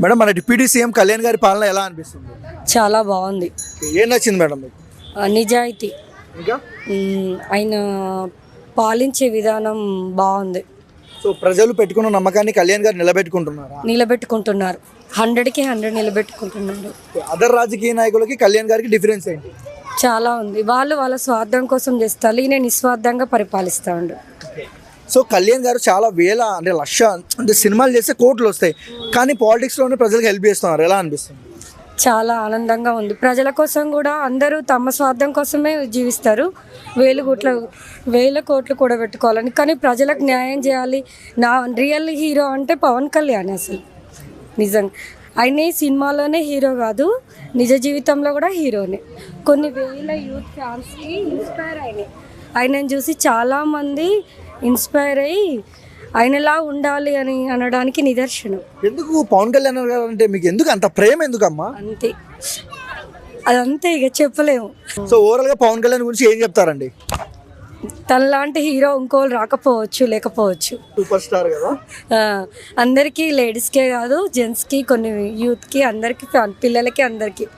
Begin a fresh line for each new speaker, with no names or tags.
Madam మన deputy CM Kalyan గారి పాలన ఎలా అనిపిస్తుంది?
చాలా బాగుంది.
ఏం నచ్చింది మేడం మీకు?
నిజాయితీ.
ఇంకా?
ఆయన పాలించే విధానం బాగుంది.
సో ప్రజలు పెట్టుకున్న నమ్మకాన్ని కళ్యాణ్ గారు నిలబెట్టుకుంటున్నారా?
నిలబెట్టుకుంటున్నారు. హండ్రెడ్కి హండ్రెడ్ నిలబెట్టుకుంటున్నారు.
అదర్ రాజకీయ నాయకులకి కళ్యాణ్ గారికి డిఫరెన్స్ ఏంటి?
చాలా ఉంది. వాళ్ళు వాళ్ళ స్వార్థం కోసం చేస్తారు. ఈయన నిస్వార్థంగా పరిపాలిస్తూ ఉండు
సో కళ్యాణ్ గారు చాలా వేల అంటే లక్ష అంటే సినిమాలు చేస్తే కోట్లు వస్తాయి. కానీ పాలిటిక్స్లోనే ప్రజలకు హెల్ప్ చేస్తున్నారు. ఎలా అనిపిస్తుంది?
చాలా ఆనందంగా ఉంది. ప్రజల కోసం కూడా అందరూ తమ స్వార్థం కోసమే జీవిస్తారు. వేలు కోట్ల వేల కోట్లు కూడా పెట్టుకోవాలని. కానీ ప్రజలకు న్యాయం చేయాలి. నా రియల్ హీరో అంటే పవన్ కళ్యాణ్ అసలు. నిజంగా ఆయన ఈ సినిమాలోనే హీరో కాదు నిజ జీవితంలో కూడా హీరోనే. కొన్ని వేల యూత్ ఫ్యాన్స్కి ఇన్స్పైర్ అయినాయి. ఆయనను చూసి చాలామంది ఇన్స్పైర్ అయ్యి ఆయనలా ఉండాలి అని అనడానికి నిదర్శనం.
ఎందుకు పవన్ కళ్యాణ్ గారు అంటే మీకు ఎందుకు అంత ప్రేమ ఎందుకమ్మా?
అంతే. అదంతే ఇక చెప్పలేము.
సో ఓవరాల్గా పవన్ కళ్యాణ్ గురించి ఏం చెప్తారండి?
తనలాంటి హీరో ఇంకోళ్ళు రాకపోవచ్చు లేకపోవచ్చు.
సూపర్ స్టార్ కదా?
అందరికీ లేడీస్కే కాదు జెంట్స్కి కొన్ని యూత్కి అందరికీ పిల్లలకి అందరికీ.